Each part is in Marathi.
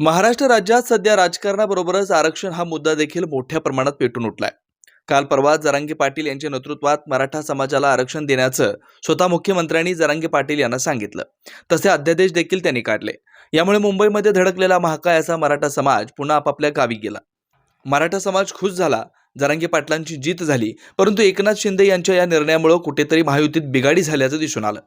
महाराष्ट्र राज्यात सध्या राजकारणाबरोबरच आरक्षण हा मुद्दा देखील मोठ्या प्रमाणात पेटून उठलाय. काल परवा जरांगे पाटील यांच्या नेतृत्वात मराठा समाजाला आरक्षण देण्याचं स्वतः मुख्यमंत्र्यांनी जरांगे पाटील यांना सांगितलं. तसे अध्यादेश देखील त्यांनी काढले. यामुळे मुंबईमध्ये धडकलेला महाकायाचा मराठा समाज पुन्हा आपापल्या गावी गेला. मराठा समाज खुश झाला जरांगी पाटलांची जीत झाली. परंतु एकनाथ शिंदे यांच्या या निर्णयामुळे कुठेतरी महायुतीत बिघाडी झाल्याचं दिसून आलं.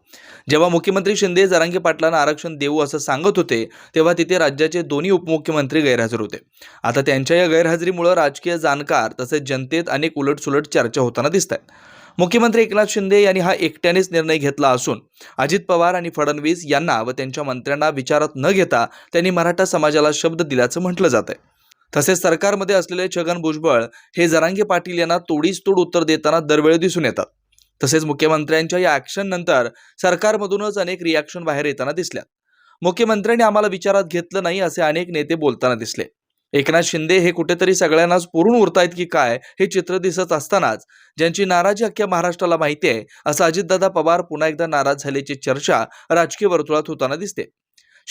जेव्हा मुख्यमंत्री शिंदे जरांगी पाटलांना आरक्षण देऊ असं सांगत होते तेव्हा तिथे राज्याचे दोन्ही उपमुख्यमंत्री गैरहजर होते. आता त्यांच्या या गैरहजेरीमुळे राजकीय जाणकार तसेच जनतेत अनेक उलटसुलट चर्चा होताना दिसत आहेत मुख्यमंत्री एकनाथ शिंदे यांनी हा एकट्यानेच निर्णय घेतला असून अजित पवार आणि फडणवीस यांना व त्यांच्या मंत्र्यांना विचारात न घेता त्यांनी मराठा समाजाला शब्द दिल्याचं म्हटलं जात आहे तसेच सरकारमध्ये असलेले छगन भुजबळ हे जरांगे पाटील यांना तोडीस तोड उत्तर देताना दरवेळी दिसून येतात. तसेच मुख्यमंत्र्यांच्या या ॲक्शन नंतर सरकारमधूनच अनेक रिॲक्शन बाहेर येताना दिसल्या. मुख्यमंत्र्यांनी आम्हाला विचारात घेतलं नाही असे अनेक नेते बोलताना दिसले. एकनाथ शिंदे हे कुठेतरी सगळ्यांनाच पुरून उरतायत की काय हे चित्र दिसत असतानाच ज्यांची नाराजी अख्ख्या महाराष्ट्राला माहिती आहे असं अजितदादा पवार पुन्हा एकदा नाराज झाल्याची चर्चा राजकीय वर्तुळात होताना दिसते.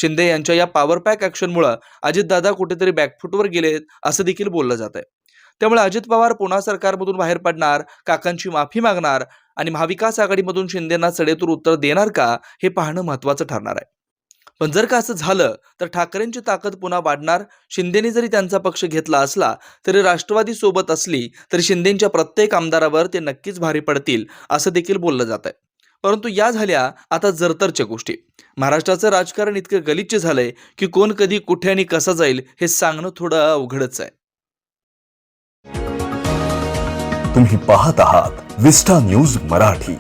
शिंदे यांच्या या पॉवर पॅक ॲक्शनमुळं अजितदादा कुठेतरी बॅकफुटवर गेलेत असं देखील बोललं जात आहे. त्यामुळे अजित पवार पुन्हा सरकारमधून बाहेर पडणार काकांची माफी मागणार आणि महाविकास आघाडीमधून शिंदेना सडेतूर उत्तर देणार का हे पाहणं महत्त्वाचं ठरणार आहे. पण जर का असं झालं तर ठाकरेंची ताकद पुन्हा वाढणार शिंदेने जरी त्यांचा पक्ष घेतला असला तरी राष्ट्रवादी सोबत असली तरी शिंदेच्या प्रत्येक आमदारावर ते नक्कीच भारी पडतील असं देखील बोललं जात आहे. परंतु या झाल्या आता जरतरच्या गोष्टी. महाराष्ट्राचं राजकारण इतकं गलिच्छ झालंय की कोण कधी कुठे आणि कसा जाईल हे सांगणं थोडं अवघडच आहे. तुम्ही पाहत आहात विस्टा न्यूज मराठी.